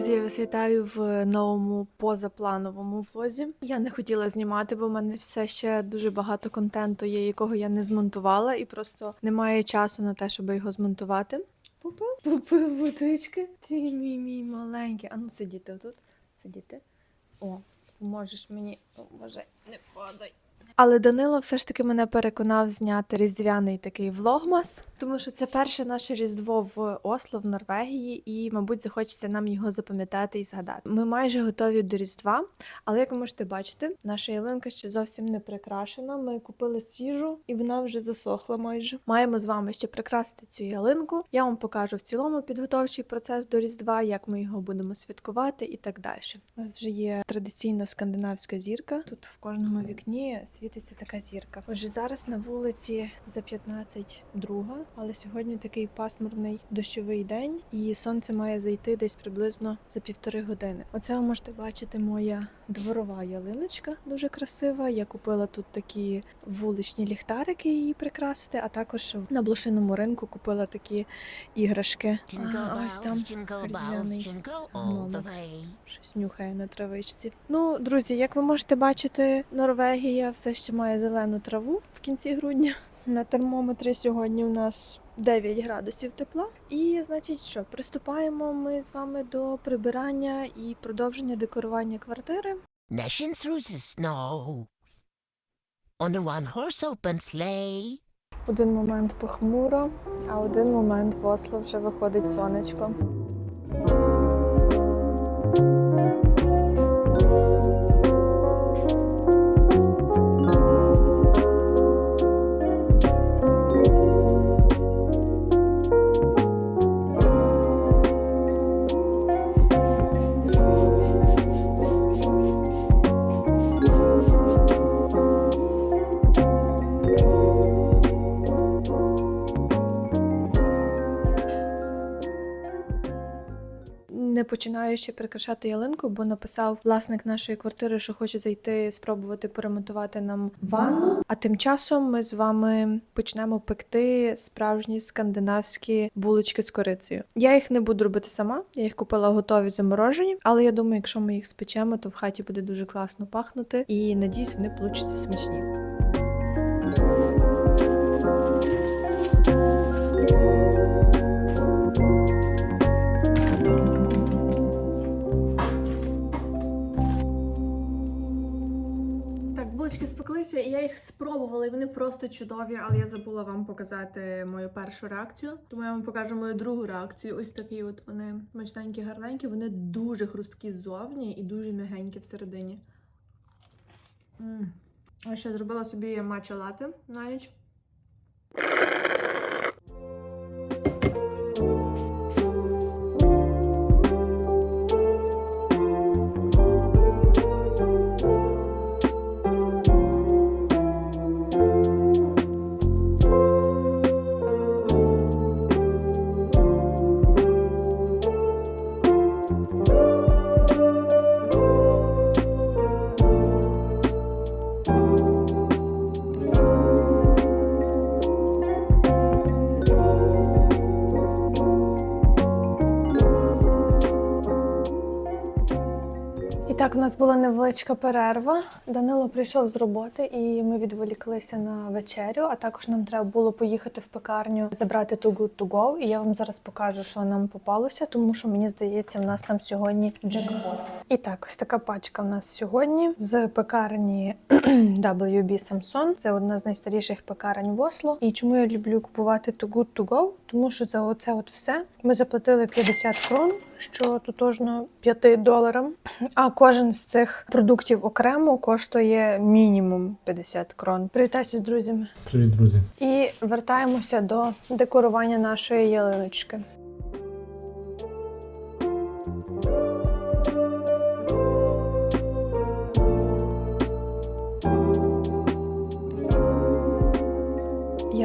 Друзі, я вас вітаю в новому позаплановому влозі. Я не хотіла знімати, бо в мене все ще дуже багато контенту є, якого я не змонтувала, і просто немає часу на те, щоб його змонтувати. Попив, попив водички. Ти мій мій маленький. Ану сидіти отут. Сидіти. О, поможеш мені. О, Боже, не падай. Але Данило все ж таки мене переконав зняти різдвяний такий влогмас, тому що це перше наше різдво в Осло в Норвегії, і, мабуть, захочеться нам його запам'ятати і згадати. Ми майже готові до Різдва, але як ви можете бачити, наша ялинка ще зовсім не прикрашена. Ми купили свіжу, і вона вже засохла майже. Маємо з вами ще прикрасити цю ялинку. Я вам покажу в цілому підготовчий процес до Різдва, як ми його будемо святкувати і так далі. У нас вже є традиційна скандинавська зірка. Тут в кожному вікні світиться така зірка. Отже, зараз на вулиці за 15 друга, але сьогодні такий пасмурний дощовий день, і сонце має зайти десь приблизно за півтори години. Оце ви можете бачити моя дворова ялиночка, дуже красива. Я купила тут такі вуличні ліхтарики її прикрасити, а також на блошиному ринку купила такі іграшки. А, ось там різдвяний гномик. щось нюхає на травичці. Ну, друзі, як ви можете бачити, Норвегія все ще має зелену траву в кінці грудня. На термометрі сьогодні у нас 9 градусів тепла. І, значить, що, приступаємо ми з вами до прибирання і продовження декорування квартири. Dashing through the snow. On a one horse open sleigh. Один момент похмуро, а один момент в Осло вже виходить сонечко. Починаю ще прикрашати ялинку, бо написав власник нашої квартири, що хоче зайти спробувати поремонтувати нам ванну. А тим часом ми з вами почнемо пекти справжні скандинавські булочки з корицею. Я їх не буду робити сама, я їх купила готові заморожені, але я думаю, якщо ми їх спечемо, то в хаті буде дуже класно пахнути і надіюсь, вони получаться смачні. Спеклися, і я їх спробувала, і вони просто чудові, але я забула вам показати мою першу реакцію. Тому я вам покажу мою другу реакцію. Ось такі от вони смачненькі, гарненькі, вони дуже хрусткі ззовні і дуже м'ягенькі всередині. М. Я ще зробила собі матча лати на ніч. Нас була невеличка перерва. Данило прийшов з роботи, і ми відволіклися на вечерю. А також нам треба було поїхати в пекарню, забрати Too Good To Go. І я вам зараз покажу, що нам попалося, тому що мені здається, в нас там сьогодні джекпот. І так, ось така пачка в нас сьогодні з пекарні WB Samson. Це одна з найстаріших пекарень в Осло. І чому я люблю купувати Too Good To Go? Тому що за оце от все ми заплатили 50 крон, що тотожно 5 доларам. А кожен з цих продуктів окремо коштує мінімум 50 крон. Привітайся з друзями. Привіт, друзі. І вертаємося до декорування нашої ялиночки.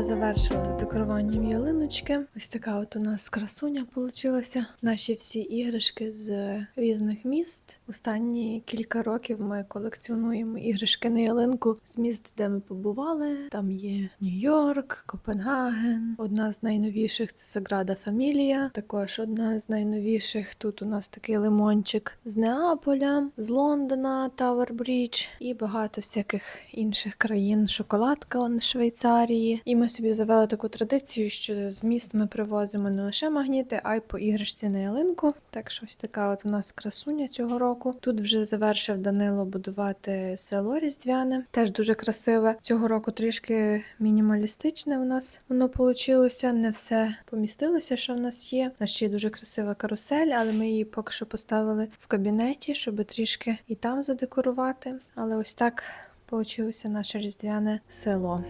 Я завершила з декоруванням ялиночки. Ось така от у нас красуня получилася. Наші всі іграшки з різних міст. Останні кілька років ми колекціонуємо іграшки на ялинку з міст, де ми побували. Там є Нью-Йорк, Копенгаген. Одна з найновіших це Саграда Фамілія. Також одна з найновіших тут у нас такий лимончик з Неаполя, з Лондона, Тавер Брідж і багато всяких інших країн. Шоколадка он Швейцарії. І ми собі завели таку традицію, що з міст ми привозимо не лише магніти, а й по іграшці на ялинку. Так що ось така от у нас красуня цього року. Тут вже завершив Данило будувати село Різдвяне. Теж дуже красиве. Цього року трішки мінімалістичне у нас воно получилося. Не все помістилося, що в нас є. У нас ще є дуже красива карусель, але ми її поки що поставили в кабінеті, щоб трішки і там задекорувати. Але ось так получилося наше різдвяне село.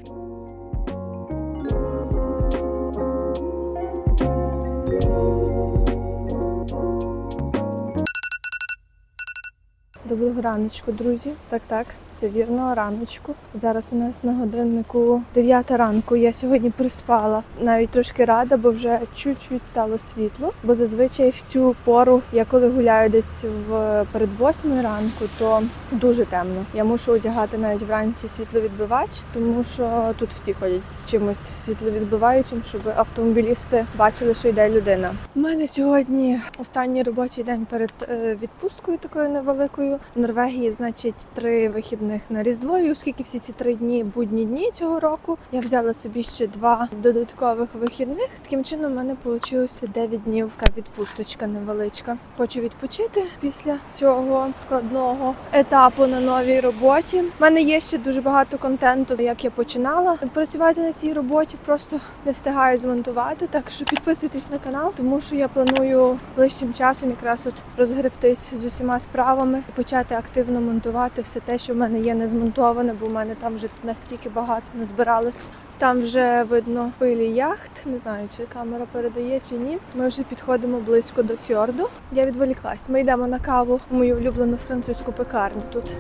Доброго раночку, друзі. Так, так, все вірно, раночку. Зараз у нас на годиннику 9 ранку. Я сьогодні приспала. Навіть трошки рада, бо вже чуть-чуть стало світло. Бо зазвичай в цю пору, я коли гуляю десь в перед 8 ранку, то дуже темно. Я мушу одягати навіть вранці світловідбивач, тому що тут всі ходять з чимось світловідбиваючим, щоб автомобілісти бачили, що йде людина. У мене сьогодні останній робочий день перед е, відпусткою такою невеликою. В Норвегії, значить, три вихідних на Різдво, і оскільки всі ці три дні будні дні цього року, я взяла собі ще два додаткових вихідних. Таким чином, в мене вийшло 9 днів відпусточка невеличка. Хочу відпочити після цього складного етапу на новій роботі. У мене є ще дуже багато контенту, як я починала працювати на цій роботі. Просто не встигаю змонтувати. Так що підписуйтесь на канал, тому що я планую ближчим часом якраз от розгребтись з усіма справами почати активно монтувати все те, що в мене є не змонтоване, бо в мене там вже настільки багато не збиралось. Там вже видно пилі яхт. Не знаю, чи камера передає чи ні. Ми вже підходимо близько до фьорду. Я відволіклась. Ми йдемо на каву в мою улюблену французьку пекарню тут.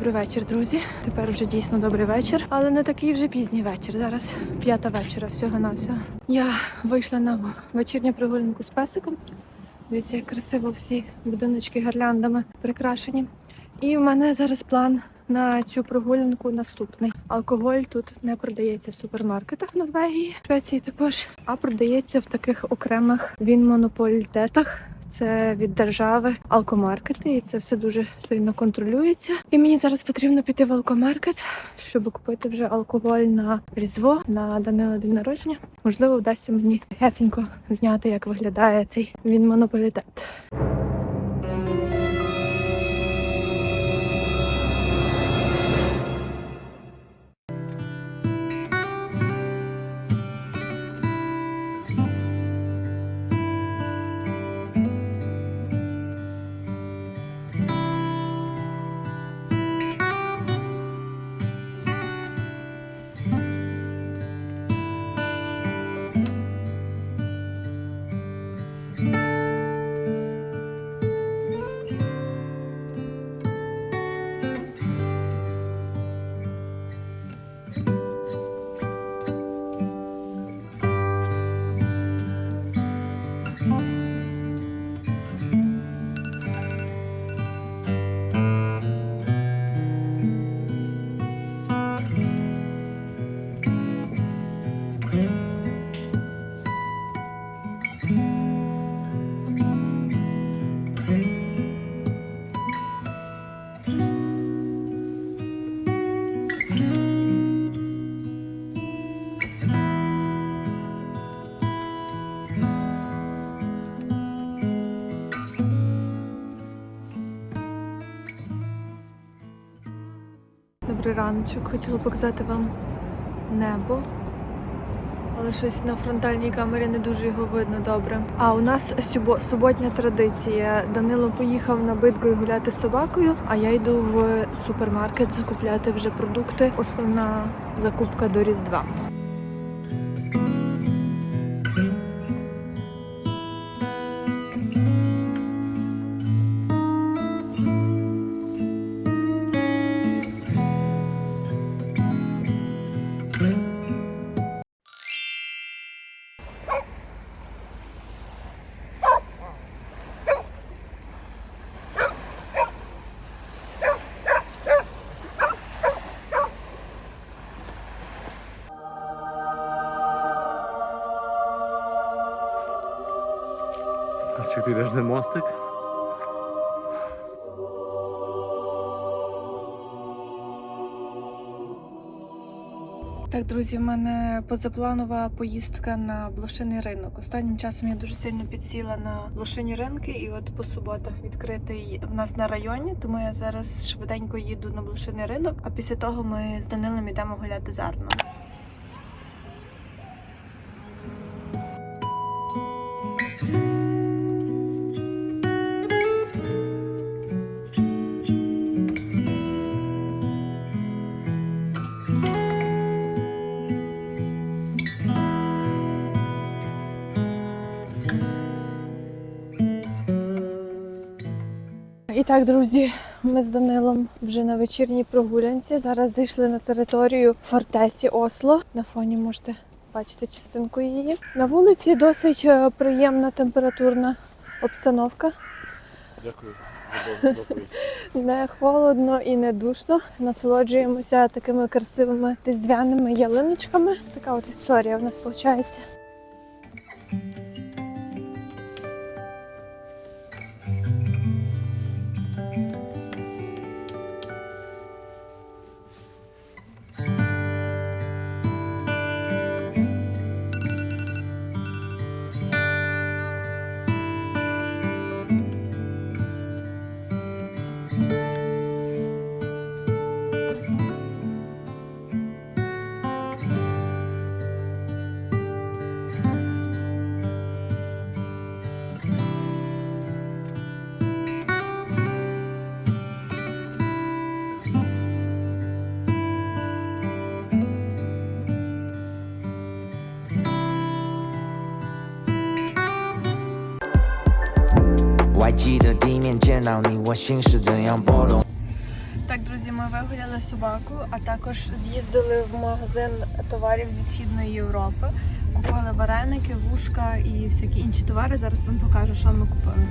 Добрий вечір, друзі. Тепер вже дійсно добрий вечір, але не такий вже пізній вечір. Зараз п'ята вечора всього на всього. Я вийшла на вечірню прогулянку з песиком. Дивіться, як красиво всі будиночки гірляндами прикрашені. І в мене зараз план на цю прогулянку наступний. Алкоголь тут не продається в супермаркетах Норвегії, Швеції також, а продається в таких окремих він-монополітетах. Це від держави алкомаркети, і це все дуже сильно контролюється. І мені зараз потрібно піти в алкомаркет, щоб купити вже алкоголь на різдво на Данила день народження. Можливо, вдасться мені гесенько зняти, як виглядає цей він монополітет. Добрий раночок. Хотіла показати вам небо. Але щось на фронтальній камері не дуже його видно добре. А у нас суботня традиція. Данило поїхав на битбою гуляти з собакою, а я йду в супермаркет закупляти вже продукти. Основна закупка до Різдва. На мостик? Так, друзі, в мене позапланова поїздка на блошиний ринок. Останнім часом я дуже сильно підсіла на блошині ринки, і от по суботах відкритий в нас на районі. Тому я зараз швиденько їду на блошиний ринок. А після того ми з Данилом йдемо гуляти з Арном. Так, друзі, ми з Данилом вже на вечірній прогулянці. Зараз зайшли на територію фортеці Осло. На фоні можете бачити частинку її. На вулиці досить е, приємна температурна обстановка. Дякую. Не холодно і не душно. Насолоджуємося такими красивими різдвяними ялиночками. Така от історія в нас виходить. 面见到你，我心是怎样波动。 Так, друзі, ми вигуляли собаку, а також з'їздили в магазин товарів зі східної Європи. Купили вареники, вушка і всякі інші товари. Зараз вам покажу, що ми купили.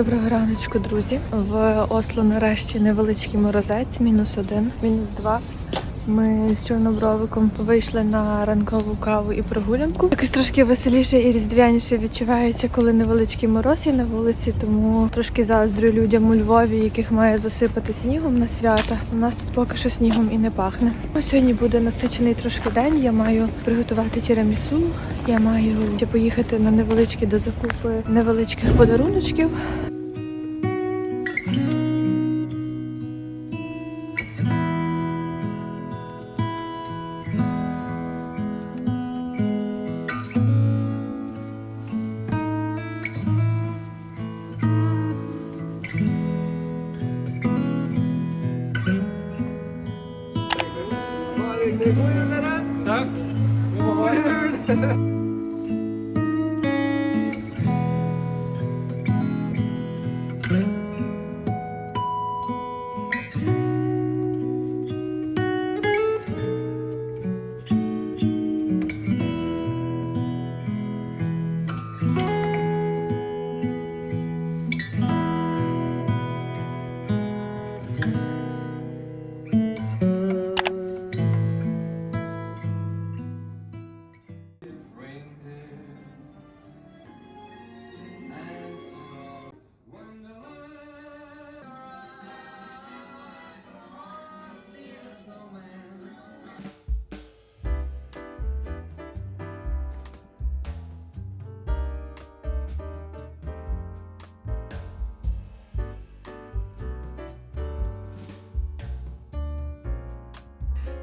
Доброго раночку, друзі. В Осло нарешті невеличкий морозець, мінус один, мінус два. Ми з чорнобровиком вийшли на ранкову каву і прогулянку. Якось трошки веселіше і різдвяніше відчувається, коли невеличкий мороз є на вулиці, тому трошки заздрю людям у Львові, яких має засипати снігом на свята. У нас тут поки що снігом і не пахне. Сьогодні буде насичений трошки день. Я маю приготувати тірамісу. Я маю поїхати на невеличкі до закупи невеличких подаруночків.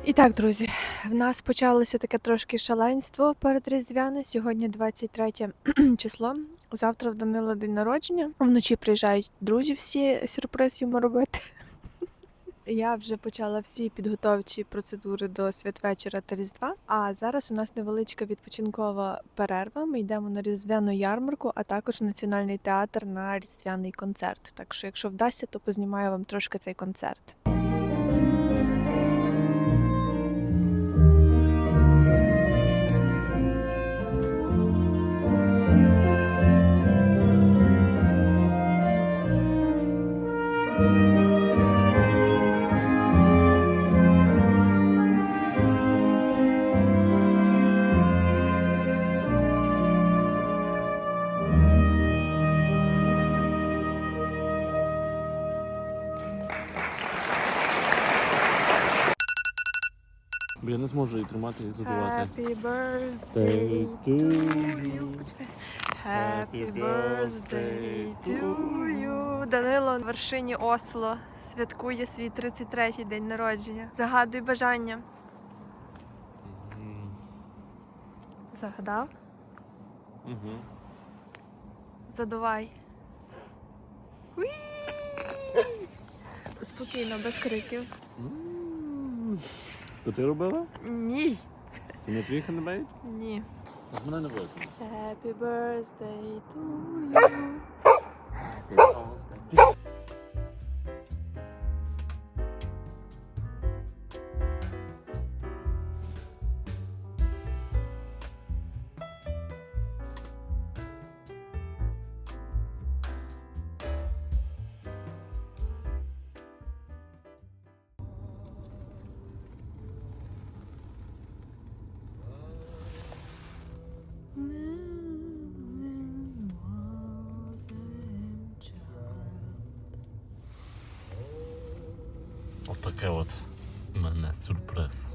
І так, друзі, в нас почалося таке трошки шаленство перед Різдвяне. Сьогодні 23 число. Завтра в Данила день народження. Вночі приїжджають друзі всі сюрприз йому робити. Я вже почала всі підготовчі процедури до святвечора та Різдва. А зараз у нас невеличка відпочинкова перерва. Ми йдемо на різдвяну ярмарку, а також національний театр на різдвяний концерт. Так що, якщо вдасться, то познімаю вам трошки цей концерт. Не зможу її тримати і задувати. Happy birthday to you. Happy Happy birthday to you. Данило на вершині Осло святкує свій 33-й день народження. Загадуй бажання. Загадав? Угу. Задувай. Уі! Спокійно, без криків. То ти робила? Ні. Це не твій хендмейд? Ні. Мене не видно. Happy birthday to you. Отаке от у мене сюрприз.